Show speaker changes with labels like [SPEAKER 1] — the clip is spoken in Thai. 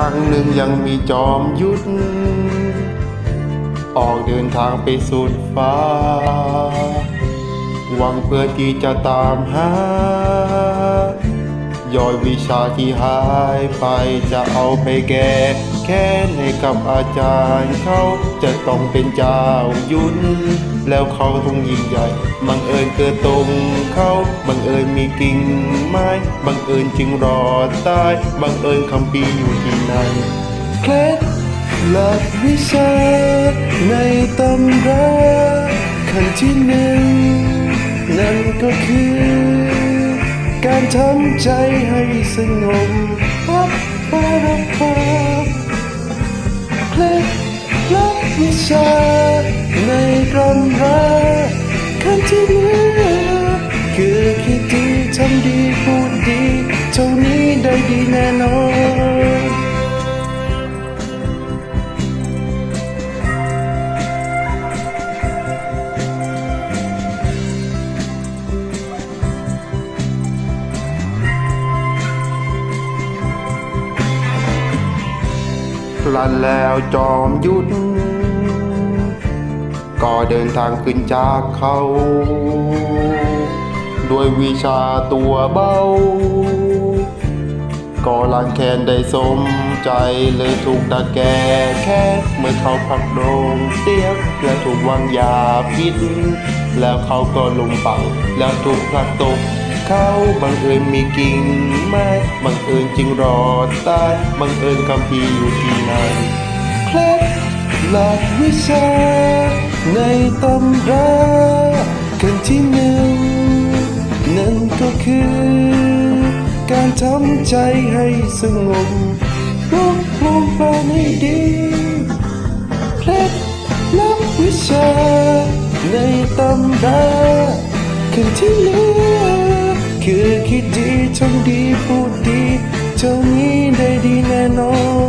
[SPEAKER 1] ครั้งหนึ่งยังมีจอมยุทธออกเดินทางไปสุดฟ้า หวังเพื่อที่จะตามหา ยอดวิชาที่หายไปจะเอาไปแก้แค้นให้กับอาจารย์เขาจะต้องเป็นเจ้ายุทธแล้วเขาต้องยิ่งใหญ่บังเอิญเกิดตรงเขาบังเอิญมีกิ่งไม้บังเอิญจึงรอดตายบังเอิญคำปีอยู่ที่นั่นเคล็ดลับวิชาในตำราขั้นที่หนึ่งนั่นก็คือ การทำใจให้สงบปับปับปับเคล็ดลับวิชา ในกรมราขั้นที่เหลือคือคิดดีทำดีพูดดีเท่านี้ได้ดีแน่นอน ลันแล้วจอมยุทธก็เดินทางขึ้นจากเขา ด้วยวิชาตัวเบา ก็ลังแคนได้สมใจเลยถูกตะแกแค่เมื่อเขาพักโรงเตียกและถูกวางยาพิษ แล้วเขาก็ลงปังแล้วถูกพลัดตก เขาบังเอิญมีกิ่งไม บังเอิญจึงรอดตายบังเอิญคำพีอยู่ที่นั่นเคล็ดลับวิชา ในตำราขั้นที่หนึ่งนั่นก็คือ การทำใจให้สงบรวบรวมปราณให้ดีเคล็ดลับวิชา ในตำราขั้นที่เหลือ ทั้งดีพูดดีเท่านี้ได้ดีแน่นอน